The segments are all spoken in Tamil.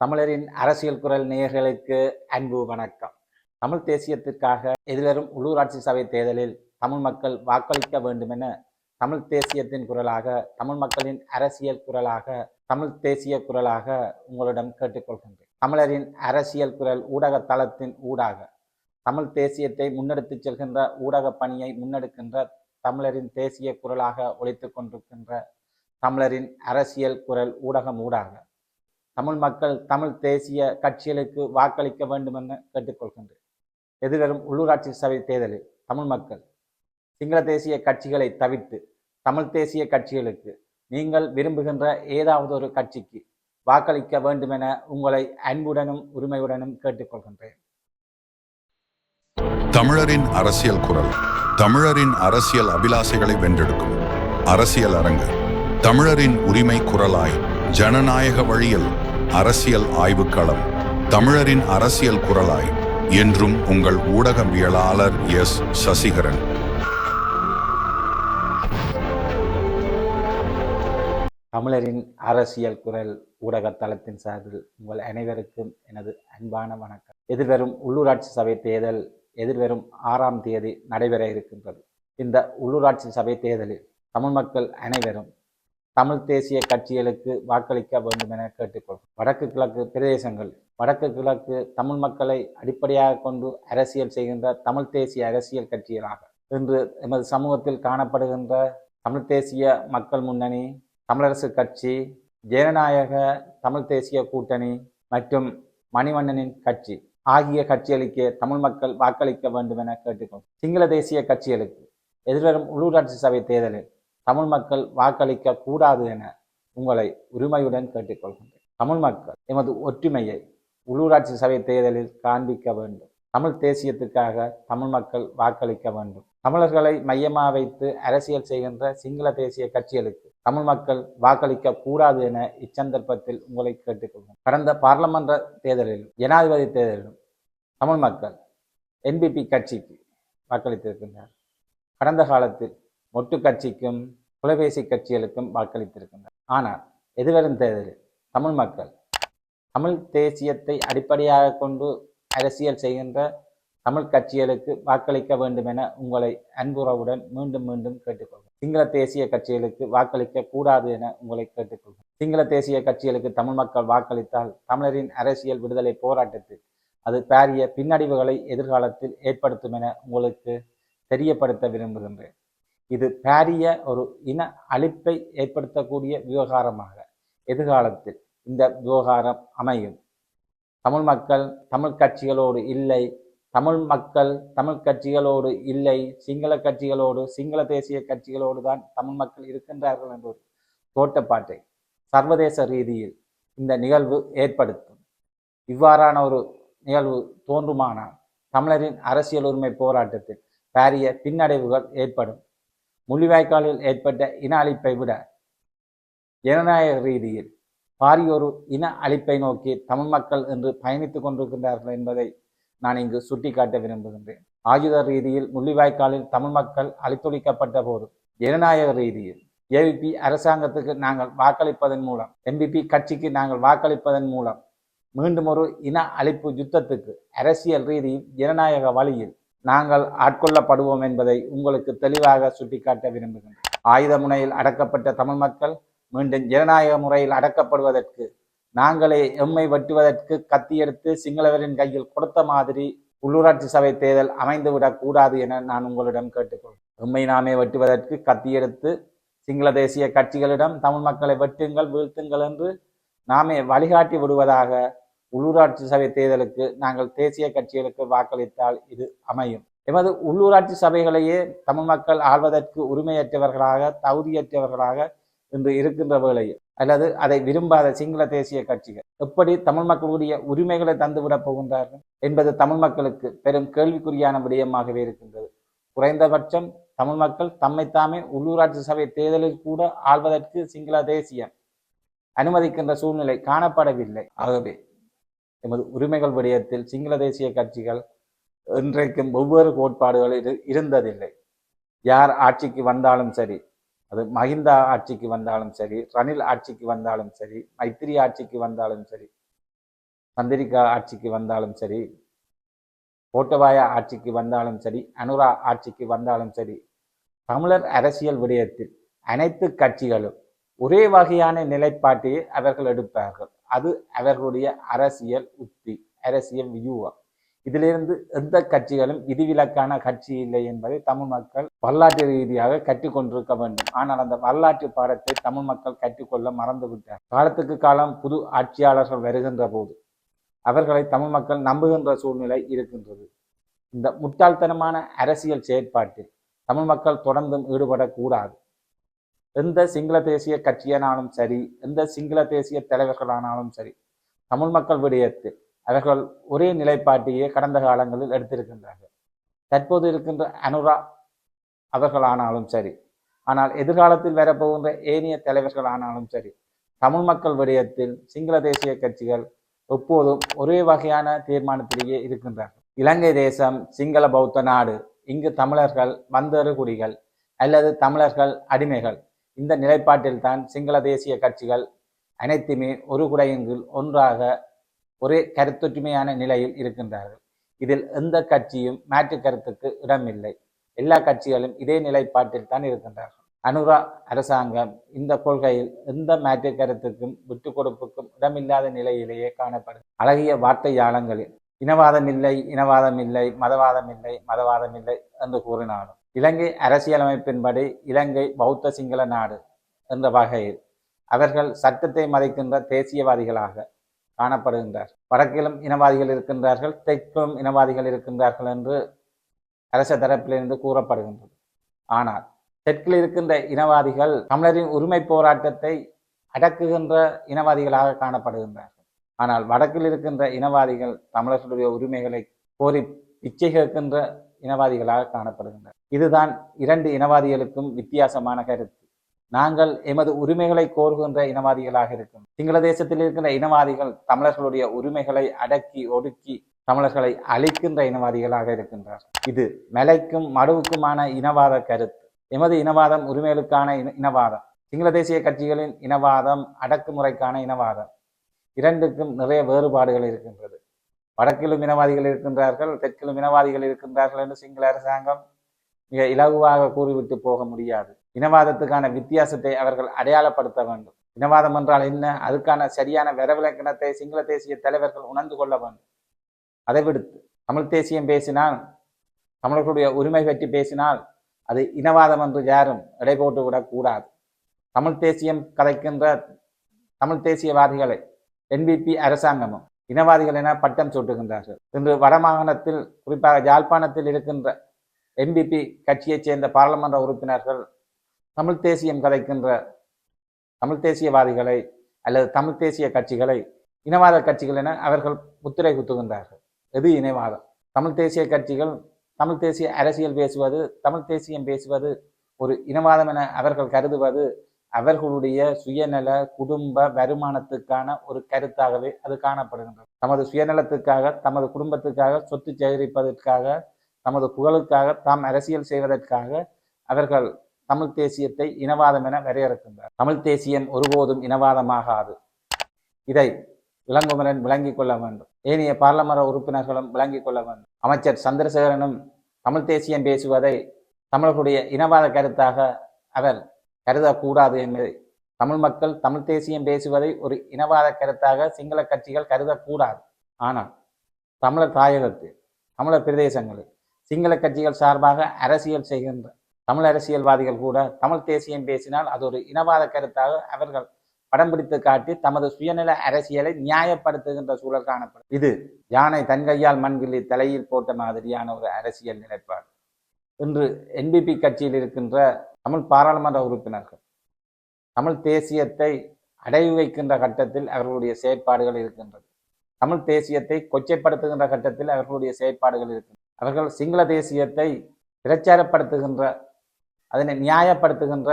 தமிழரின் அரசியல் குரல் நேயர்களுக்கு அன்பு வணக்கம். தமிழ் தேசியத்திற்காக எதிர்வரும் உள்ளூராட்சி சபை தேர்தலில் தமிழ் மக்கள் வாக்களிக்க வேண்டுமென தமிழ் தேசியத்தின் குரலாக தமிழ் மக்களின் அரசியல் குரலாக தமிழ் தேசிய குரலாக உங்களிடம் கேட்டுக்கொள்கின்றேன். தமிழரின் அரசியல் குரல் ஊடக தளத்தின் ஊடாக தமிழ் தேசியத்தை முன்னெடுத்துச் செல்கின்ற ஊடக பணியை முன்னெடுக்கின்ற தமிழரின் தேசிய குரலாக ஒழித்து கொண்டிருக்கின்ற தமிழரின் அரசியல் குரல் ஊடகம் ஊடாக தமிழ் மக்கள் தமிழ் தேசிய கட்சிகளுக்கு வாக்களிக்க வேண்டும் என கேட்டுக்கொள்கின்றேன். எதிர்வரும் உள்ளூராட்சி சபை தேர்தலில் தமிழ் மக்கள் சிங்கள தேசிய கட்சிகளை தவிர்த்து தமிழ் தேசிய கட்சிகளுக்கு நீங்கள் விரும்புகின்ற ஏதாவது ஒரு கட்சிக்கு வாக்களிக்க வேண்டும் என உங்களை அன்புடனும் உரிமையுடனும் கேட்டுக்கொள்கின்றேன். தமிழரின் அரசியல் குரல் தமிழரின் அரசியல் அபிலாசைகளை வென்றெடுக்கும் அரசியல் அரங்கு தமிழரின் உரிமை குரலாய் ஜனநாயக வழியில் அரசியல் ஆய்வுக்களம் தமிழரின் அரசியல் குரலாய் என்றும் உங்கள் ஊடகவியலாளர் எஸ். சசிகரன். தமிழரின் அரசியல் குரல் ஊடக தளத்தின் சார்பில் உங்கள் அனைவருக்கும் எனது அன்பான வணக்கம். எதிர்வரும் உள்ளூராட்சி சபை தேர்தல் எதிர்வரும் ஆறாம் தேதி நடைபெற இருக்கின்றது. இந்த உள்ளூராட்சி சபை தேர்தலில் தமிழ் மக்கள் அனைவரும் தமிழ் தேசிய கட்சிகளுக்கு வாக்களிக்க வேண்டும் என கேட்டுக்கொள்வோம் வடக்கு கிழக்கு பிரதேசங்கள் வடக்கு கிழக்கு தமிழ் மக்களை அடிப்படையாக கொண்டு அரசியல் செய்கின்ற தமிழ் தேசிய அரசியல் கட்சிகளாக. இன்று எமது சமூகத்தில் காணப்படுகின்ற தமிழ் தேசிய மக்கள் முன்னணி தமிழரசு கட்சி ஜனநாயக தமிழ் தேசிய கூட்டணி மற்றும் மணிவண்ணனின் கட்சி ஆகிய கட்சிகளுக்கு தமிழ் மக்கள் வாக்களிக்க வேண்டும் என கேட்டுக்கொள்கிறோம் சிங்கள தேசிய கட்சிகளுக்கு எதிர்வரும் உள்ளூராட்சி சபை தேர்தலில் தமிழ் மக்கள் வாக்களிக்க கூடாது என உங்களை உரிமையுடன் கேட்டுக்கொள்கின்றேன். தமிழ் மக்கள் எமது ஒற்றுமையை உள்ளூராட்சி சபை தேர்தலில் காண்பிக்க வேண்டும். தமிழ் தேசியத்துக்காக தமிழ் மக்கள் வாக்களிக்க வேண்டும். தமிழர்களை மையமாக வைத்து அரசியல் செய்கின்ற சிங்கள தேசிய கட்சிகளுக்கு தமிழ் மக்கள் வாக்களிக்க கூடாது என இச்சந்தர்ப்பத்தில் உங்களை கேட்டுக்கொள்வோம் கடந்த பாராளுமன்ற தேர்தலிலும் ஜனாதிபதி தேர்தலிலும் தமிழ் மக்கள் என்பிபி கட்சிக்கு வாக்களித்திருக்கின்றனர். கடந்த காலத்தில் ஒட்டு கட்சிக்கும் தொலைபேசி கட்சிகளுக்கும் வாக்களித்திருக்கின்றனர். ஆனால் எதிர்வரும் தேர்தலில் தமிழ் மக்கள் தமிழ் தேசியத்தை அடிப்படையாக கொண்டு அரசியல் செய்கின்ற தமிழ் கட்சிகளுக்கு வாக்களிக்க வேண்டும் என உங்களை அன்புறவுடன் மீண்டும் மீண்டும் கேட்டுக்கொள்கிறேன். சிங்கள தேசிய கட்சிகளுக்கு வாக்களிக்க கூடாது என உங்களை கேட்டுக்கொள்கிறேன். சிங்கள தேசிய கட்சிகளுக்கு தமிழ் மக்கள் வாக்களித்தால் தமிழரின் அரசியல் விடுதலை போராட்டத்தில் அது பாரிய பின்னடைவுகளை எதிர்காலத்தில் ஏற்படுத்தும் என உங்களுக்கு தெரியப்படுத்த விரும்புகின்றேன். இது பாரிய ஒரு இன அழிப்பை ஏற்படுத்தக்கூடிய விவகாரமாக எதிர்காலத்தில் இந்த விவகாரம் அமையும். தமிழ் மக்கள் தமிழ் கட்சிகளோடு இல்லை. தமிழ் மக்கள் தமிழ் கட்சிகளோடு இல்லை. சிங்கள கட்சிகளோடு சிங்கள தேசிய கட்சிகளோடு தான் தமிழ் மக்கள் இருக்கின்றார்கள் என்ற ஒரு தோட்டப்பாட்டை சர்வதேச ரீதியில் இந்த நிகழ்வு ஏற்படுத்தும். இவ்வாறான ஒரு நிகழ்வு தோன்றுமானால் தமிழரின் அரசியல் உரிமை போராட்டத்தில் பாரிய பின்னடைவுகள் ஏற்படும். முள்ளிவாய்க்காலில் ஏற்பட்ட இன அழிப்பை விட ஜனநாயக ரீதியில் பாரியொரு இன அழிப்பை நோக்கி தமிழ் மக்கள் என்று பயணித்துக் கொண்டிருக்கின்றார்கள் என்பதை நான் இங்கு சுட்டிக்காட்ட விரும்புகின்றேன். ஆயுத ரீதியில் முள்ளிவாய்க்காலில் தமிழ் மக்கள் அழித்தொழிக்கப்பட்ட போது ஜனநாயக ரீதியில் ஏவிபி அரசாங்கத்துக்கு நாங்கள் வாக்களிப்பதன் மூலம் எம்பிபி கட்சிக்கு நாங்கள் வாக்களிப்பதன் மூலம் மீண்டும் ஒரு இன அழிப்பு யுத்தத்துக்கு அரசியல் ரீதியில் ஜனநாயக வழியில் நாங்கள் ஆட்கொள்ளப்படுவோம் என்பதை உங்களுக்கு தெளிவாக சுட்டிக்காட்ட விரும்புகிறேன் ஆயுத முனையில் அடக்கப்பட்ட தமிழ் மக்கள் மீண்டும் ஜனநாயக முறையில் அடக்கப்படுவதற்கு நாங்களே எம்மை வெட்டுவதற்கு கத்தியெடுத்து சிங்களவரின் கையில் கொடுத்த மாதிரி உள்ளூராட்சி சபை தேர்தல் அமைந்துவிடக் கூடாது என நான் உங்களிடம் கேட்டுக்கொள்கிறேன். எம்மை நாமே வெட்டுவதற்கு கத்தியெடுத்து சிங்கள தேசிய கட்சிகளிடம் தமிழ் மக்களை வெட்டுங்கள் வீழ்த்துங்கள் என்று நாமே வழிகாட்டி விடுவதாக உள்ளூராட்சி சபை தேர்தலுக்கு நாங்கள் தேசிய கட்சிகளுக்கு வாக்களித்தால் இது அமையும். எமது உள்ளூராட்சி சபைகளையே தமிழ் மக்கள் ஆள்வதற்கு உரிமையற்றவர்களாக தகுதியற்றவர்களாக இன்று இருக்கின்ற வேளையில் அல்லது அதை விரும்பாத சிங்கள தேசிய கட்சிகள் எப்படி தமிழ் மக்களுடைய உரிமைகளை தந்துவிடப் போகின்றார்கள் என்பது தமிழ் மக்களுக்கு பெரும் கேள்விக்குறியான விடயமாகவே இருக்கின்றது. குறைந்தபட்சம் தமிழ் மக்கள் தம்மைத்தாமே உள்ளூராட்சி சபை தேர்தலில் கூட ஆள்வதற்கு சிங்கள தேசியம் அனுமதிக்கின்ற சூழ்நிலை காணப்படவில்லை. ஆகவே எமது உரிமைகள் விடயத்தில் சிங்கள தேசிய கட்சிகள் இன்றைக்கும் ஒவ்வொரு கோட்பாடுகள் இருந்ததில்லை. யார் ஆட்சிக்கு வந்தாலும் சரி அது மஹிந்தா ஆட்சிக்கு வந்தாலும் சரி ரணில் ஆட்சிக்கு வந்தாலும் சரி மைத்திரி ஆட்சிக்கு வந்தாலும் சரி சந்திரிகா ஆட்சிக்கு வந்தாலும் சரி கோட்டபாய ஆட்சிக்கு வந்தாலும் சரி அனுரா ஆட்சிக்கு வந்தாலும் சரி தமிழர் அரசியல் விடயத்தில் அனைத்து கட்சிகளும் ஒரே வகையான நிலைப்பாட்டையே அவர்கள் எடுப்பார்கள். அது அவர்களுடைய அரசியல் உத்தி அரசியல் வியூகம். இதிலிருந்து எந்த கட்சிகளும் விதிவிலக்கான கட்சி இல்லை என்பதை தமிழ் மக்கள் வரலாற்று ரீதியாக கற்றுக்கொண்டிருக்க வேண்டும். ஆனால் அந்த வரலாற்று பாடத்தை தமிழ் மக்கள் கற்றுக்கொள்ள மறந்துவிட்டார். காலத்துக்கு காலம் புது ஆட்சியாளர்கள் வருகின்ற போது அவர்களை தமிழ் மக்கள் நம்புகின்ற சூழ்நிலை இருக்கின்றது. இந்த முட்டாள்தனமான அரசியல் செயற்பாட்டில் தமிழ் மக்கள் தொடர்ந்தும் ஈடுபடக்கூடாது. எந்த சிங்கள தேசிய கட்சியானாலும் சரி எந்த சிங்கள தேசிய தலைவர்களானாலும் சரி தமிழ் மக்கள் விடயத்தில் அவர்கள் ஒரே நிலைப்பாட்டையே கடந்த காலங்களில் எடுத்திருக்கின்றார்கள். தற்போது இருக்கின்ற அனுரா அவர்களானாலும் சரி ஆனால் எதிர்காலத்தில் வரப்போகின்ற ஏனைய தலைவர்களானாலும் சரி தமிழ் மக்கள் விடயத்தில் சிங்கள தேசிய கட்சிகள் எப்போதும் ஒரே வகையான தீர்மானத்திலேயே இருக்கின்றார்கள். இலங்கை தேசம் சிங்கள பௌத்த நாடு இங்கு தமிழர்கள் வந்தறு குடிகள் அல்லது தமிழர்கள் அடிமைகள். இந்த நிலைப்பாட்டில்தான் சிங்கள தேசிய கட்சிகள் அனைத்துமே ஒரு குடையின் ஒன்றாக ஒரே கருத்தொற்றுமையான நிலையில் இருக்கின்றார்கள். இதில் எந்த கட்சியும் மாற்று கருத்துக்கு இடமில்லை. எல்லா கட்சிகளும் இதே நிலைப்பாட்டில் தான் இருக்கின்றார்கள். அனுரா அரசாங்கம் இந்த கொள்கையில் எந்த மாற்று கருத்துக்கும் விட்டு கொடுப்புக்கும் இடமில்லாத நிலையிலேயே காணப்படும் அழகிய வார்த்தை யாழங்களில் இனவாதம் இல்லை இனவாதம் இல்லை மதவாதம் இல்லை மதவாதம் இல்லை என்று கூறினாலும் இலங்கை அரசியலமைப்பின்படி இலங்கை பௌத்த சிங்கள நாடு என்ற வகையில் அவர்கள் சட்டத்தை மதிக்கின்ற தேசியவாதிகளாக காணப்படுகின்றார். வடக்கிலும் இனவாதிகள் இருக்கின்றார்கள் தெற்கிலும் இனவாதிகள் இருக்கின்றார்கள் என்று அரச தரப்பிலிருந்து கூறப்படுகின்றது. ஆனால் தெற்கில் இருக்கின்ற இனவாதிகள் தமிழரின் உரிமை போராட்டத்தை அடக்குகின்ற இனவாதிகளாக காணப்படுகின்றார்கள். ஆனால் வடக்கில் இருக்கின்ற இனவாதிகள் தமிழர்களுடைய உரிமைகளை கோரி பிச்சை கேட்கின்ற இனவாதிகளாக காணப்படுகின்றனர் இதுதான் இரண்டு இனவாதிகளுக்கும் வித்தியாசமான கருத்து. நாங்கள் எமது உரிமைகளை கோருகின்ற இனவாதிகளாக இருக்கும். சிங்கள தேசத்தில் இருக்கின்ற இனவாதிகள் தமிழர்களுடைய உரிமைகளை அடக்கி ஒடுக்கி தமிழர்களை அழிக்கின்ற இனவாதிகளாக இருக்கின்றார். இது மலைக்கும் மடுவுக்குமான இனவாத கருத்து. எமது இனவாதம் உரிமைகளுக்கான இன இனவாதம். சிங்கள தேசிய கட்சிகளின் இனவாதம் அடக்குமுறைக்கான இனவாதம். இரண்டுக்கும் நிறைய வேறுபாடுகள் இருக்கின்றது. வடக்கிலும் இனவாதிகள் இருக்கின்றார்கள் தெற்கிலும் இனவாதிகள் இருக்கின்றார்கள் என்று சிங்கள அரசாங்கம் மிக இலகுவாக கூறிவிட்டு போக முடியாது. இனவாதத்துக்கான வித்தியாசத்தை அவர்கள் அடையாளப்படுத்த வேண்டும். இனவாதம் என்றால் என்ன? அதுக்கான சரியான வரவிலக்கணத்தை சிங்கள தேசிய தலைவர்கள் உணர்ந்து கொள்ள வேண்டும். அதை விடுத்து தமிழ் தேசியம் பேசினால் தமிழர்களுடைய உரிமை பற்றி பேசினால் அது இனவாதம் என்று யாரும் எடை போட்டு விடக்கூடாது தமிழ் தேசியம் கதைக்கின்ற தமிழ் தேசியவாதிகளை என்பிபி அரசாங்கமும் இனவாதிகள் என பட்டம் சூட்டுகின்றார்கள். இன்று வடமாகாணத்தில் குறிப்பாக யாழ்ப்பாணத்தில் இருக்கின்ற எம்பிபி கட்சியைச் சேர்ந்த பாராளுமன்ற உறுப்பினர்கள் தமிழ் தேசியம் கதைக்கின்ற தமிழ் தேசியவாதிகளை அல்லது தமிழ் தேசிய கட்சிகளை இனவாத கட்சிகள் என அவர்கள் முத்திரை குத்துகின்றார்கள். எது இனவாதம்? தமிழ் தேசிய கட்சிகள் தமிழ் தேசிய அரசியல் பேசுவது தமிழ் தேசியம் பேசுவது ஒரு இனவாதம் என அவர்கள் கருதுவது அவர்களுடைய சுயநல குடும்ப வருமானத்துக்கான ஒரு கருத்தாகவே அது காணப்படுகின்றது. தமது சுயநலத்துக்காக தமது குடும்பத்துக்காக சொத்து சேகரிப்பதற்காக தமது புகழுக்காக தாம் அரசியல் செய்வதற்காக அவர்கள் தமிழ் தேசியத்தை இனவாதம் என வரையறுக்கின்றார். தமிழ் தேசியம் ஒருபோதும் இனவாதமாகாது. இதை இளங்குமரன் விளங்கிக் கொள்ள வேண்டும். ஏனைய பாராளுமன்ற உறுப்பினர்களும் விளங்கிக் கொள்ள வேண்டும். அமைச்சர் சந்திரசேகரனும் தமிழ் தேசியம் பேசுவதை தமிழர்களுடைய இனவாத கருத்தாக அவர் கருதக்கூடாது என்பதை தமிழ் மக்கள் தமிழ் தேசியம் பேசுவதை ஒரு இனவாத கருத்தாக சிங்கள கட்சிகள் கருதக்கூடாது. ஆனால் தமிழர் தாயகத்தில் தமிழர் பிரதேசங்களில் சிங்கள கட்சிகள் சார்பாக அரசியல் செய்கின்ற தமிழ் அரசியல்வாதிகள் கூட தமிழ் தேசியம் பேசினால் அது ஒரு இனவாத கருத்தாக அவர்கள் படம் பிடித்து காட்டி தமது சுயநல அரசியலை நியாயப்படுத்துகின்ற சூழல் காணப்படும். இது யானை தன்கையால் மண்வில்லி மண்கிள்ளி தலையில் போட்ட மாதிரியான ஒரு அரசியல் நிலைப்பாடு. இன்று என்பிபி கட்சியில் இருக்கின்ற தமிழ் பாராளுமன்ற உறுப்பினர்கள். தமிழ் தேசியத்தை அடைவு வைக்கின்ற கட்டத்தில் அவர்களுடைய செயற்பாடுகள் இருக்கின்றது. தமிழ் தேசியத்தை கொச்சைப்படுத்துகின்ற கட்டத்தில் அவர்களுடைய செயற்பாடுகள் இருக்கின்றன அவர்கள் சிங்கள தேசியத்தை பிரச்சாரப்படுத்துகின்ற அதனை நியாயப்படுத்துகின்ற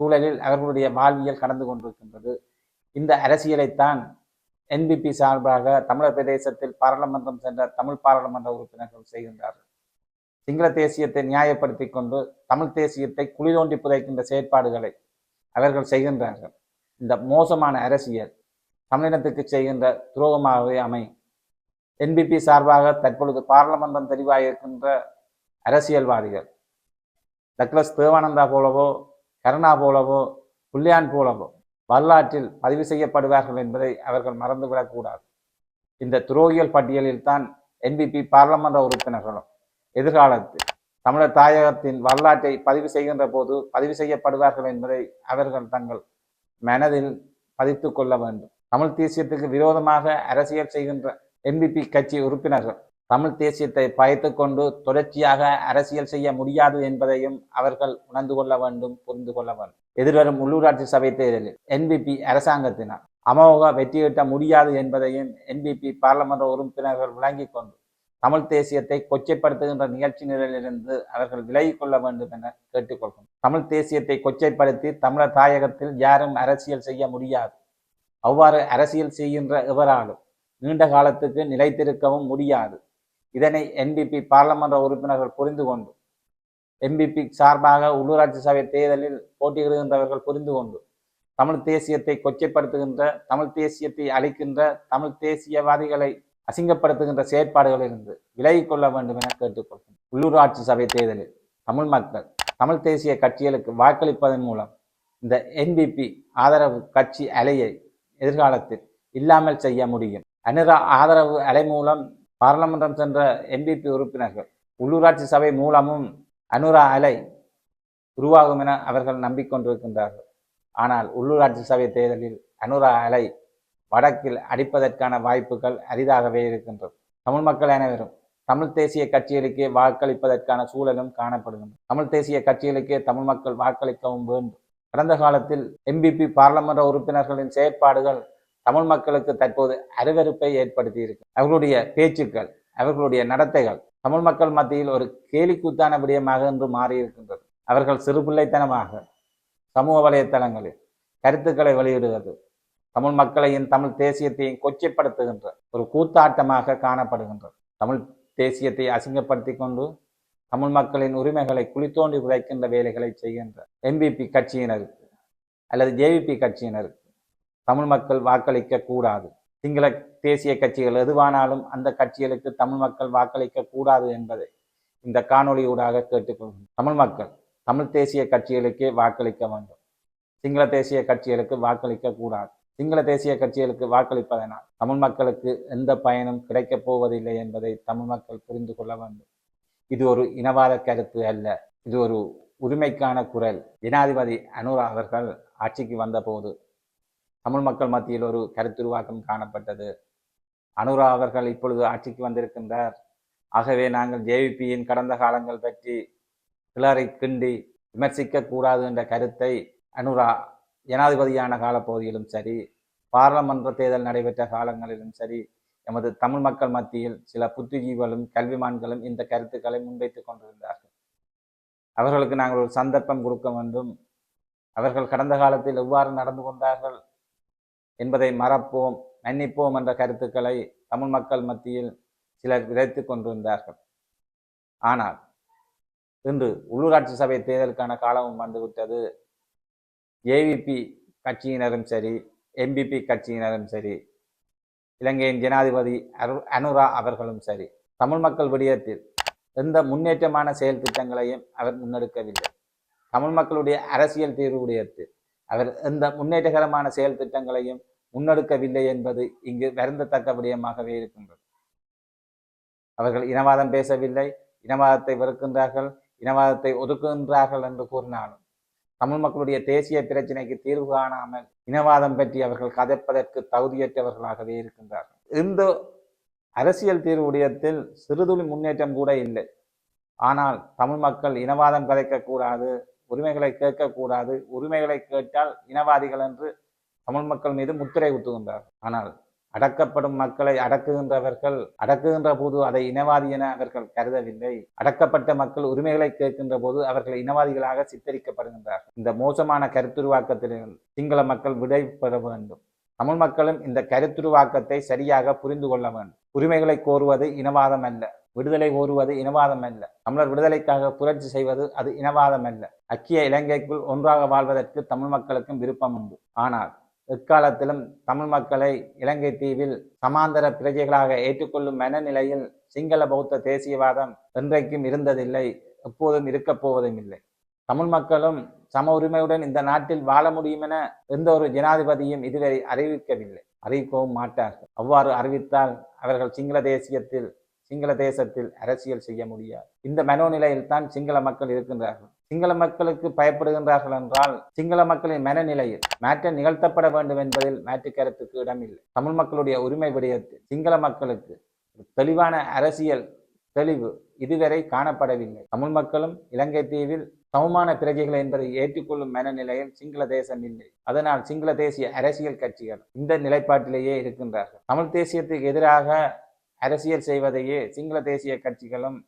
சூழலில் அவர்களுடைய வாழ்வியல் கடந்து கொண்டிருக்கின்றது. இந்த அரசியலைத்தான் என்பிபி சார்பாக தமிழர் பிரதேசத்தில் பாராளுமன்றம் சென்ற தமிழ் பாராளுமன்ற உறுப்பினர்கள் செய்கின்றார்கள். சிங்கள தேசியத்தை நியாயப்படுத்தி கொண்டு தமிழ் தேசியத்தை குளிதோண்டி புதைக்கின்ற செயற்பாடுகளை அவர்கள் செய்கின்றார்கள். இந்த மோசமான அரசியல் தமிழினத்துக்கு செய்கின்ற துரோகமாகவே அமையும். என்பிபி சார்பாக தற்பொழுது பாராளுமன்றம் தெரிவாகியிருக்கின்ற அரசியல்வாதிகள் டக்ளஸ் தேவானந்தா போலவோ கருணா போலவோ புல்லியான் போலவோ வரலாற்றில் பதிவு செய்யப்படுவார்கள் என்பதை அவர்கள் மறந்துவிடக்கூடாது. இந்த துரோகிகள் பட்டியலில் தான் என்பிபி பாராளுமன்ற உறுப்பினர்களும் எதிர்காலத்தில் தமிழர் தாயகத்தின் வரலாற்றை பதிவு செய்கின்ற போது பதிவு செய்யப்படுவார்கள் என்பதை அவர்கள் தங்கள் மனதில் பதித்து கொள்ள வேண்டும். தமிழ் தேசியத்துக்கு விரோதமாக அரசியல் செய்கின்ற எம்பிபி கட்சி உறுப்பினர்கள் தமிழ் தேசியத்தை பயத்து கொண்டு தொடர்ச்சியாக அரசியல் செய்ய முடியாது என்பதையும் அவர்கள் உணர்ந்து கொள்ள வேண்டும் புரிந்து கொள்ள வேண்டும். எதிர்வரும் உள்ளூராட்சி சபை தேர்தலில் என்பிபி அரசாங்கத்தினால் அமோக வெற்றியிட்ட முடியாது என்பதையும் என்பிபி பாராளுமன்ற உறுப்பினர்கள் விளங்கிக் கொண்டு தமிழ் தேசியத்தை கொச்சைப்படுத்துகின்ற நிகழ்ச்சி நிரலிலிருந்து அவர்கள் விலகிக் கொள்ள வேண்டும் என கேட்டுக்கொள்கிறோம். தமிழ் தேசியத்தை கொச்சைப்படுத்தி தமிழர் தாயகத்தில் யாரும் அரசியல் செய்ய முடியாது. அவ்வாறு அரசியல் செய்கின்ற எவராலும் நீண்ட காலத்துக்கு நிலைத்திருக்கவும் முடியாது. இதனை என்பிபி பாராளுமன்ற உறுப்பினர்கள் புரிந்து கொண்டு என்பிபி சார்பாக உள்ளூராட்சி சபை தேர்தலில் போட்டியிடுகின்றவர்கள் புரிந்து கொண்டு தமிழ் தேசியத்தை கொச்சைப்படுத்துகின்ற தமிழ் தேசியத்தை அழிக்கின்ற தமிழ் தேசியவாதிகளை அசிங்கப்படுத்துகின்ற செயற்பாடுகளிலிருந்து விலகிக் கொள்ள வேண்டும் என கேட்டுக்கொள்கிறேன். உள்ளூராட்சி சபை தேர்தலில் தமிழ் மக்கள் தமிழ் தேசிய கட்சிகளுக்கு வாக்களிப்பதன் மூலம் இந்த என்பிபி ஆதரவு கட்சி அலையை எதிர்காலத்தில் இல்லாமல் செய்ய முடியும். அனிரா ஆதரவு அலை மூலம் பாராளுமன்றம் சென்ற என்பிபி உறுப்பினர்கள் உள்ளூராட்சி சபை மூலமும் அனுரா அலை உருவாகும் என அவர்கள் நம்பிக்கொண்டிருக்கின்றார்கள். ஆனால் உள்ளூராட்சி சபை தேர்தலில் அனுரா அலை வடக்கில் அடிப்பதற்கான வாய்ப்புகள் அரிதாகவே இருக்கின்றது. தமிழ் மக்கள் அனைவரும் தமிழ் தேசிய கட்சிகளுக்கே வாக்களிப்பதற்கான சூழலும் காணப்படுகின்றது. தமிழ் தேசிய கட்சிகளுக்கே தமிழ் மக்கள் வாக்களிக்கவும் வேண்டும். கடந்த காலத்தில் எம்பிபி பாராளுமன்ற உறுப்பினர்களின் செயற்பாடுகள் தமிழ் மக்களுக்கு தற்போது அருவருப்பை ஏற்படுத்தி இருக்கு அவர்களுடைய பேச்சுக்கள் அவர்களுடைய நடத்தைகள் தமிழ் மக்கள் மத்தியில் ஒரு கேலிக்கூத்தான விடயமாக இன்று மாறியிருக்கின்றது. அவர்கள் சிறுபிள்ளைத்தனமாக சமூக வலைத்தளங்களில் கருத்துக்களை வெளியிடுவது தமிழ் மக்களையும் தமிழ் தேசியத்தையும் கொச்சைப்படுத்துகின்ற ஒரு கூத்தாட்டமாக காணப்படுகின்றது. தமிழ் தேசியத்தை அசிங்கப்படுத்தி கொண்டு தமிழ் மக்களின் உரிமைகளை குளித்தோண்டி உழைக்கின்ற வேலைகளை செய்கின்ற எம்பிபி கட்சியினருக்கு அல்லது ஜேவிபி கட்சியினருக்கு தமிழ் மக்கள் வாக்களிக்க கூடாது. சிங்கள தேசிய கட்சிகள் எதுவானாலும் அந்த கட்சிகளுக்கு தமிழ் மக்கள் வாக்களிக்க கூடாது என்பதை இந்த காணொளியூடாக கேட்டுக்கொள்கிறோம் தமிழ் மக்கள் தமிழ் தேசிய கட்சிகளுக்கே வாக்களிக்க வேண்டும். சிங்கள தேசிய கட்சிகளுக்கு வாக்களிக்க கூடாது. சிங்கள தேசிய கட்சிகளுக்கு வாக்களிப்பதனால் தமிழ் மக்களுக்கு எந்த பயனும் கிடைக்கப் போவதில்லை என்பதை தமிழ் மக்கள் புரிந்து கொள்ள வேண்டும். இது ஒரு இனவாத கருத்து அல்ல. இது ஒரு உரிமைக்கான குரல். ஜனாதிபதி அனுரா அவர்கள் ஆட்சிக்கு வந்தபோது தமிழ் மக்கள் மத்தியில் ஒரு கருத்துருவாக்கம் காணப்பட்டது. அனுரா அவர்கள் இப்பொழுது ஆட்சிக்கு வந்திருக்கின்றார். ஆகவே நாங்கள் ஜேவிபியின் கடந்த காலங்கள் பற்றி கிளறி கிண்டி விமர்சிக்க கூடாது என்ற கருத்தை அனுரா ஜனாதிபதியான காலப்பகுதியிலும் சரி பாராளுமன்ற தேர்தல் நடைபெற்ற காலங்களிலும் சரி எமது தமிழ் மக்கள் மத்தியில் சில புத்திஜீவர்களும் கல்விமான்களும் இந்த கருத்துக்களை முன்வைத்துக் கொண்டிருந்தார்கள். அவர்களுக்கு நாங்கள் ஒரு சந்தர்ப்பம் கொடுக்க வேண்டும். அவர்கள் கடந்த காலத்தில் எவ்வாறு நடந்து கொண்டார்கள் என்பதை மறப்போம் மன்னிப்போம் என்ற கருத்துக்களை தமிழ் மக்கள் மத்தியில் சிலர் விதைத்து கொண்டிருந்தார்கள். ஆனால் இன்று உள்ளூராட்சி சபை தேர்தலுக்கான காலமும் வந்துவிட்டது. ஏவிபி கட்சியினரும் சரி எம்பிபி கட்சியினரும் சரி இலங்கையின் ஜனாதிபதி அரு அனுரா அவர்களும் சரி தமிழ் மக்கள் விடயத்தில் எந்த முன்னேற்றமான செயல் திட்டங்களையும் அவர் முன்னெடுக்கவில்லை. தமிழ் மக்களுடைய அரசியல் தீர்வு விடயத்தில் அவர் எந்த முன்னேற்றகரமான செயல் திட்டங்களையும் முன்னெடுக்கவில்லை என்பது இங்கு வருந்தத்தக்க விடயமாகவே இருக்கின்றது. அவர்கள் இனவாதம் பேசவில்லை இனவாதத்தை வெறுக்கின்றார்கள் இனவாதத்தை ஒதுக்குகின்றார்கள் என்று கூறினாலும் தமிழ் மக்களுடைய தேசிய பிரச்சினைக்கு தீர்வு காணாமல் இனவாதம் பற்றி அவர்கள் கதைப்பதற்கு தகுதியற்றவர்களாகவே இருக்கின்றார்கள். இந்த அரசியல் தீர்வு விடயத்தில் சிறுதுளி முன்னேற்றம் கூட இல்லை. ஆனால் தமிழ் மக்கள் இனவாதம் கதைக்கக்கூடாது உரிமைகளை கேட்கக்கூடாது உரிமைகளை கேட்டால் இனவாதிகள் என்று தமிழ் மக்கள் மீது முத்திரை குத்துகின்றார் ஆனால் அடக்கப்படும் மக்களை அடக்குகின்றவர்கள் அடக்குகின்ற போது அதை இனவாதி என அவர்கள் கருதவில்லை. அடக்கப்பட்ட மக்கள் உரிமைகளை கேட்கின்ற போது அவர்கள் இனவாதிகளாக சித்தரிக்கப்படுகின்றார்கள். இந்த மோசமான கருத்துருவாக்கத்திலிருந்து சிங்கள மக்கள் விடைபெற வேண்டும். தமிழ் மக்களும் இந்த கருத்துருவாக்கத்தை சரியாக புரிந்து கொள்ள வேண்டும். உரிமைகளை கோருவது இனவாதம் அல்ல விடுதலை கோருவது இனவாதம் அல்ல தமிழர் விடுதலைக்காக புரட்சி செய்வது அது இனவாதம் அல்ல ஐக்கிய இலங்கைக்குள் ஒன்றாக வாழ்வதற்கு தமிழ் மக்களுக்கும் விருப்பம் உண்டு. ஆனால் எக்காலத்திலும் தமிழ் மக்களை இலங்கை தீவில் சமாந்தர பிரஜைகளாக ஏற்றுக்கொள்ளும் மனநிலையில் சிங்கள பௌத்த தேசியவாதம் என்றைக்கும் இருந்ததில்லை எப்போதும் இருக்கப் போவதும் இல்லை. தமிழ் மக்களும் சம உரிமையுடன் இந்த நாட்டில் வாழ முடியும் என எந்த ஒரு ஜனாதிபதியும் இதுவரை அறிவிக்கவில்லை. அறிவிக்கவும் மாட்டார்கள். அவ்வாறு அறிவித்தால் அவர்கள் சிங்கள தேசியத்தில் சிங்கள தேசத்தில் அரசியல் செய்ய முடியாது. இந்த மனோநிலையில் தான் சிங்கள மக்கள் இருக்கின்றார்கள். சிங்கள மக்களுக்கு பயப்படுகின்றார்கள் என்றால் சிங்கள மக்களின் மனநிலையில் மாற்றம் நிகழ்த்தப்பட வேண்டும் என்பதில் மாற்று கருத்துக்கு இடமில்லை. தமிழ் மக்களுடைய உரிமை விடயத்தில் சிங்கள மக்களுக்கு தெளிவான அரசியல் தெளிவு இதுவரை காணப்படவில்லை. தமிழ் மக்களும் இலங்கை தீவில் சமமான பிரஜைகள் என்பதை ஏற்றுக்கொள்ளும் மனநிலையில் சிங்கள தேசம் இல்லை. அதனால் சிங்கள தேசிய அரசியல் கட்சிகள் இந்த நிலைப்பாட்டிலேயே இருக்கின்றார்கள். தமிழ் தேசியத்துக்கு எதிராக அரசியல் செய்வதையே சிங்கள தேசிய கட்சிகளும்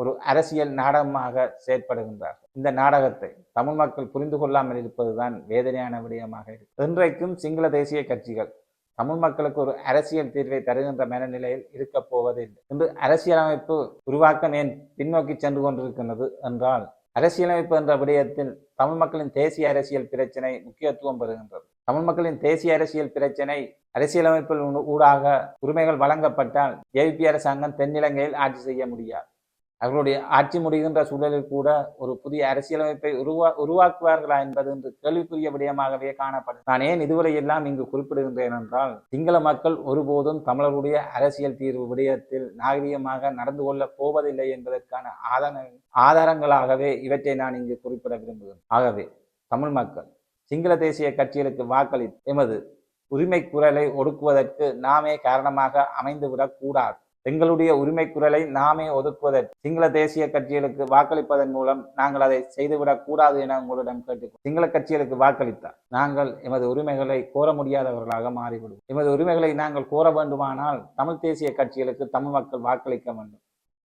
ஒரு அரசியல் நாடகமாக செயற்படுகின்றார்கள். இந்த நாடகத்தை தமிழ் மக்கள் புரிந்து கொள்ளாமல் இருப்பதுதான் வேதனையான விடயமாக இருக்கு. இன்றைக்கும் சிங்கள தேசிய கட்சிகள் தமிழ் மக்களுக்கு ஒரு அரசியல் தீர்வை தருகின்ற மனநிலையில் இருக்கப் போவதில்லை. இன்று அரசியலமைப்பு உருவாக்கம் ஏன் பின்னோக்கி சென்று கொண்டிருக்கின்றது என்றால் அரசியலமைப்பு என்ற விடயத்தில் தமிழ் மக்களின் தேசிய அரசியல் பிரச்சினை முக்கியத்துவம் பெறுகின்றது. தமிழ் மக்களின் தேசிய அரசியல் பிரச்சனை அரசியலமைப்பில் ஊடாக உரிமைகள் வழங்கப்பட்டால் ஏபி அரசாங்கம் தென்னிலங்கையில் ஆட்சி செய்ய முடியாது. அவர்களுடைய ஆட்சி முடிகின்ற சூழலில் கூட ஒரு புதிய அரசியலமைப்பை உருவா உருவாக்குவார்களா என்பது என்று கேள்விக்குரிய விடயமாகவே காணப்படும். நான் ஏன் இதுவரை எல்லாம் இங்கு குறிப்பிடுகின்றேன் என்றால் சிங்கள மக்கள் ஒருபோதும் தமிழருடைய அரசியல் தீர்வு விடயத்தில் நாகரிகமாக நடந்து கொள்ளப் போவதில்லை என்பதற்கான ஆதார ஆதாரங்களாகவே இவற்றை நான் இங்கு குறிப்பிட விரும்புகிறேன். ஆகவே தமிழ் மக்கள் சிங்கள தேசிய கட்சிகளுக்கு வாக்களி எமது உரிமை குரலை ஒடுக்குவதற்கு நாமே காரணமாக அமைந்துவிடக் கூடாது. எங்களுடைய உரிமை குரலை நாமே ஒதுக்குவதற்கு சிங்கள தேசிய கட்சிகளுக்கு வாக்களிப்பதன் மூலம் நாங்கள் அதை செய்துவிடக் கூடாது என உங்களிடம் கேட்டுக்கொள் சிங்கள கட்சிகளுக்கு வாக்களித்தார் நாங்கள் எமது உரிமைகளை கோர முடியாதவர்களாக மாறிவிடுவோம். எமது உரிமைகளை நாங்கள் கோர வேண்டுமானால் தமிழ் தேசிய கட்சிகளுக்கு தமிழ் மக்கள் வாக்களிக்க வேண்டும்.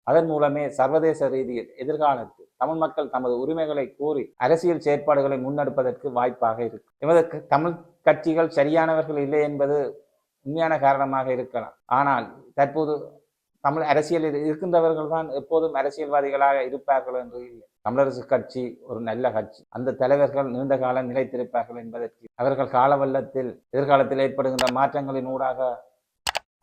அதன் மூலமே சர்வதேச ரீதியில் எதிர்காலத்தில் தமிழ் மக்கள் தமது உரிமைகளை கூறி அரசியல் செயற்பாடுகளை முன்னெடுப்பதற்கு வாய்ப்பாக இருக்கு எமது க- தமிழ் கட்சிகள் சரியானவர்கள் இல்லை என்பது உண்மையான காரணமாக இருக்கலாம். ஆனால் தற்போது தமிழ் அரசியலில் இருக்கின்றவர்கள் தான் எப்போதும் அரசியல்வாதிகளாக இருப்பார்கள் என்று இல்லை. தமிழரசு கட்சி ஒரு நல்ல கட்சி. அந்த தலைவர்கள் நீண்ட காலம் நிலைத்திருப்பார்கள் என்பதற்கு அவர்கள் காலவல்லத்தில் எதிர்காலத்தில் ஏற்படுகின்ற மாற்றங்களின் ஊடாக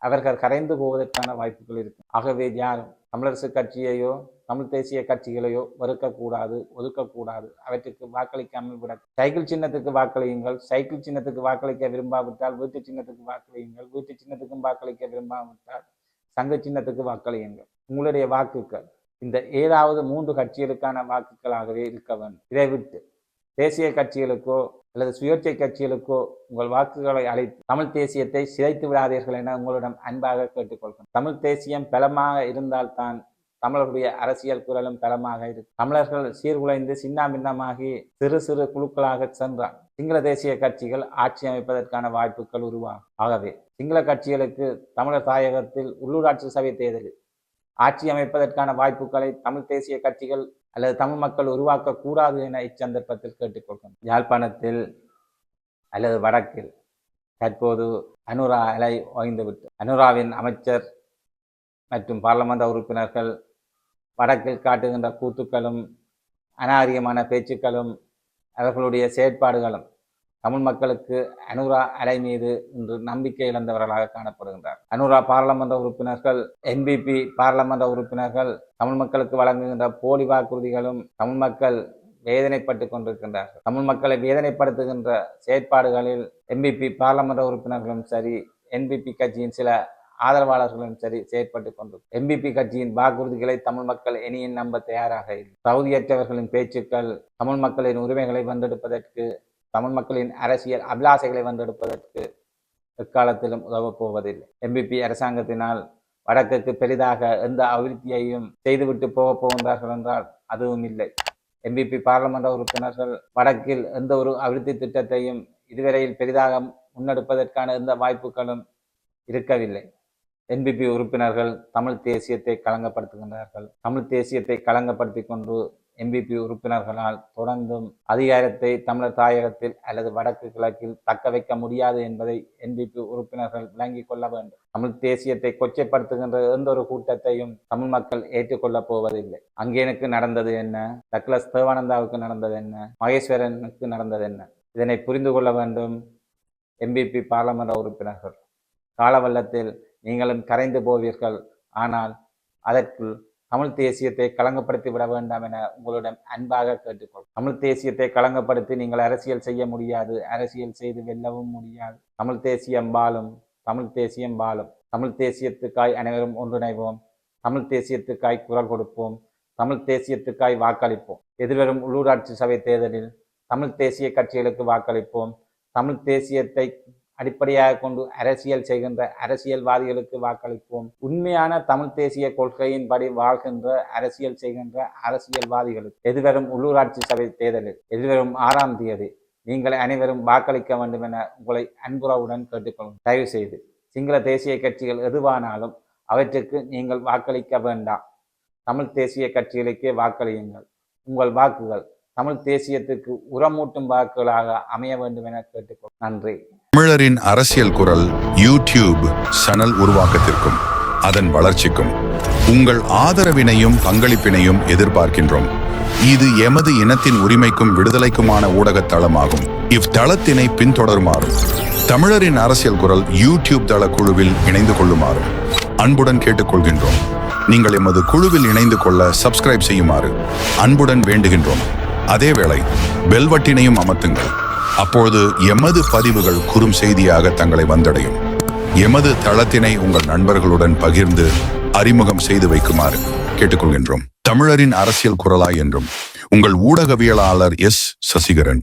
அவர்கள் கரைந்து போவதற்கான வாய்ப்புகள் இருக்கு. ஆகவே யாரும் தமிழரசு கட்சியையோ தமிழ் தேசிய கட்சிகளையோ வெறுக்கக்கூடாது ஒதுக்கக்கூடாது அவற்றுக்கு வாக்களிக்காமல் விட சைக்கிள் சின்னத்துக்கு வாக்களியுங்கள் சைக்கிள் சின்னத்துக்கு வாக்களிக்க விரும்பாவிட்டால் வீட்டு சின்னத்துக்கு வாக்களியுங்கள் வீட்டு சின்னத்துக்கும் வாக்களிக்க விரும்பாவிட்டால் சங்க சின்னத்துக்கு வாக்களியுங்கள். உங்களுடைய வாக்குகள் இந்த ஏதாவது மூன்று கட்சிகளுக்கான வாக்குகளாகவே இருக்க வேண்டும். இதை விட்டு தேசிய கட்சிகளுக்கோ அல்லது சுயேட்சை கட்சிகளுக்கோ உங்கள் வாக்குகளை அழைத்து தமிழ் தேசியத்தை சிதைத்து விடாதீர்கள் என உங்களிடம் அன்பாக கேட்டுக்கொள்கிறேன். தமிழ் தேசியம் பலமாக இருந்தால்தான் தமிழர்களுடைய அரசியல் குரலும் பலமாக இருக்கும். தமிழர்கள் சீர்குலைந்து சின்னாபின்னமாகி சிறு சிறு குழுக்களாக சென்றான் சிங்கள தேசிய கட்சிகள் ஆட்சி அமைப்பதற்கான வாய்ப்புகள் உருவாகும். ஆகவே சிங்கள கட்சிகளுக்கு தமிழர் தாயகத்தில் உள்ளூராட்சி சபை தேர்தலில் ஆட்சி அமைப்பதற்கான வாய்ப்புகளை தமிழ் தேசிய கட்சிகள் அல்லது தமிழ் மக்கள் உருவாக்க கூடாது என இச்சந்தர்ப்பத்தில் கேட்டுக்கொள்கிறோம் யாழ்ப்பாணத்தில் அல்லது வடக்கில் தற்போது அனுரா அலை ஓய்ந்துவிட்டு அனுராவின் அமைச்சர் மற்றும் பாராளுமன்ற உறுப்பினர்கள் வடக்கில் காட்டுகின்ற கூத்துக்களும் அநாகரிகமான பேச்சுக்களும் அவர்களுடைய செயற்பாடுகளும் தமிழ் மக்களுக்கு அனுரா அலை மீது இன்று நம்பிக்கை இழந்தவர்களாக காணப்படுகின்றார். அனுரா பாராளுமன்ற உறுப்பினர்கள் என்பிபி பாராளுமன்ற உறுப்பினர்கள் தமிழ் மக்களுக்கு வழங்குகின்ற போலி வாக்குறுதிகளும் தமிழ் மக்கள் வேதனைப்பட்டு கொண்டிருக்கின்றார்கள். தமிழ் மக்களை வேதனைப்படுத்துகின்ற செயற்பாடுகளில் எம்பிபி பாராளுமன்ற உறுப்பினர்களும் சரி என்பிபி கட்சியின் சில ஆதரவாளர்களும் சரி செயற்பட்டு கொண்டு. எம்பிபி கட்சியின் வாக்குறுதிகளை தமிழ் மக்கள் இனியும் நம்ப தயாராக இல்லை. தகுதியற்றவர்களின் பேச்சுக்கள் தமிழ் மக்களின் உரிமைகளை வந்தெடுப்பதற்கு தமிழ் மக்களின் அரசியல் அபிலாசைகளை வந்தெடுப்பதற்கு எக்காலத்திலும் உதவப் போவதில்லை. எம்பிபி அரசாங்கத்தினால் வடக்குக்கு பெரிதாக எந்த அபிவிருத்தியையும் செய்துவிட்டு போகப் போகின்றார்கள் என்றால் அதுவும் இல்லை. எம்பிபி பாராளுமன்ற உறுப்பினர்கள் வடக்கில் எந்த ஒரு அபிவிருத்தி திட்டத்தையும் இதுவரையில் பெரிதாக முன்னெடுப்பதற்கான எந்த வாய்ப்புகளும் இருக்கவில்லை. என்பிபி உறுப்பினர்கள் தமிழ் தேசியத்தை களங்கப்படுத்துகின்றார்கள். தமிழ் தேசியத்தை களங்கப்படுத்தி கொண்டு எம்பிபி உறுப்பினர்களால் தொடர்ந்தும் அதிகாரத்தை தமிழர் தாயகத்தில் அல்லது வடக்கு கிழக்கில் தக்க வைக்க முடியாது என்பதை என்பிபி உறுப்பினர்கள் விளங்கிக் கொள்ள வேண்டும். தமிழ் தேசியத்தை கொச்சைப்படுத்துகின்ற எந்த ஒரு கூட்டத்தையும் தமிழ் மக்கள் ஏற்றுக்கொள்ளப் போவதில்லை. அங்கேனுக்கு நடந்தது என்ன? டக்ளஸ் தேவானந்தாவுக்கு நடந்தது என்ன? மகேஸ்வரனுக்கு நடந்தது என்ன? இதனை புரிந்து கொள்ள வேண்டும் எம்பிபி பாராளுமன்ற உறுப்பினர்கள். காலவல்லத்தில் நீங்களும் கரைந்து போவீர்கள். ஆனால் அதற்குள் தமிழ் தேசியத்தை களங்கப்படுத்தி விட வேண்டாம் என உங்களிடம் அன்பாக கேட்டுக்கொள். தமிழ் தேசியத்தை களங்கப்படுத்தி நீங்கள் அரசியல் செய்ய முடியாது. அரசியல் செய்து வெல்லவும் முடியாது. தமிழ் தேசியம் வாழும். தமிழ் தேசியம் வாழும். தமிழ் தேசியத்துக்காய் அனைவரும் ஒன்றிணைவோம். தமிழ் தேசியத்துக்காய் குரல் கொடுப்போம். தமிழ் தேசியத்துக்காய் வாக்களிப்போம். எதிர்வரும் உள்ளூராட்சி சபை தேர்தலில் தமிழ் தேசிய கட்சிகளுக்கு வாக்களிப்போம். தமிழ் தேசியத்தை அடிப்படையாக கொண்டு அரசியல் செய்கின்ற அரசியல்வாதிகளுக்கு வாக்களிப்போம். உண்மையான தமிழ் தேசிய கொள்கையின்படி வாழ்கின்ற அரசியல் செய்கின்ற அரசியல்வாதிகளுக்கு எதிர்வரும் உள்ளூராட்சி சபை தேர்தலில் எதிர்வரும் ஆறாம் தேதி நீங்கள் அனைவரும் வாக்களிக்க வேண்டும் என உங்களை அன்புறவுடன் கேட்டுக்கொள்ளும் தயவு செய்து சிங்கள தேசிய கட்சிகள் எதுவானாலும் அவற்றுக்கு நீங்கள் வாக்களிக்க வேண்டாம். தமிழ் தேசிய கட்சிகளுக்கே வாக்களியுங்கள். உங்கள் வாக்குகள் தமிழ் தேசியத்துக்கு உரமூட்டும் வாக்குகளாக அமைய வேண்டும் என கேட்டுக்கொள் நன்றி. தமிழரின் அரசியல் குரல் யூடியூப் சேனல் உருவாக்கத்திற்கும் அதன் வளர்ச்சிக்கும் உங்கள் ஆதரவினையும் பங்களிப்பினையும் எதிர்பார்க்கின்றோம். இது எமது இனத்தின் உரிமைக்கும் விடுதலைக்குமான ஊடகத் தளமாகும். இவ்தளத்தினை பின்தொடருமாறும் தமிழரின் அரசியல் குரல் யூடியூப் தள குழுவில் இணைந்து கொள்ளுமாறும் அன்புடன் கேட்டுக்கொள்கின்றோம். நீங்கள் எமது குழுவில் இணைந்து கொள்ள சப்ஸ்கிரைப் செய்யுமாறு அன்புடன் வேண்டுகின்றோம். அதேவேளை பெல்வட்டினையும் அமர்த்துங்கள். அப்பொழுது எமது பதிவுகள் குறும் செய்தியாக தங்களை வந்தடையும். எமது தளத்தினை உங்கள் நண்பர்களுடன் பகிர்ந்து அறிமுகம் செய்து வைக்குமாறு கேட்டுக்கொள்கின்றோம். தமிழரின் அரசியல் குரலாய் என்றும் உங்கள் ஊடகவியலாளர் எஸ். சசிகரன்.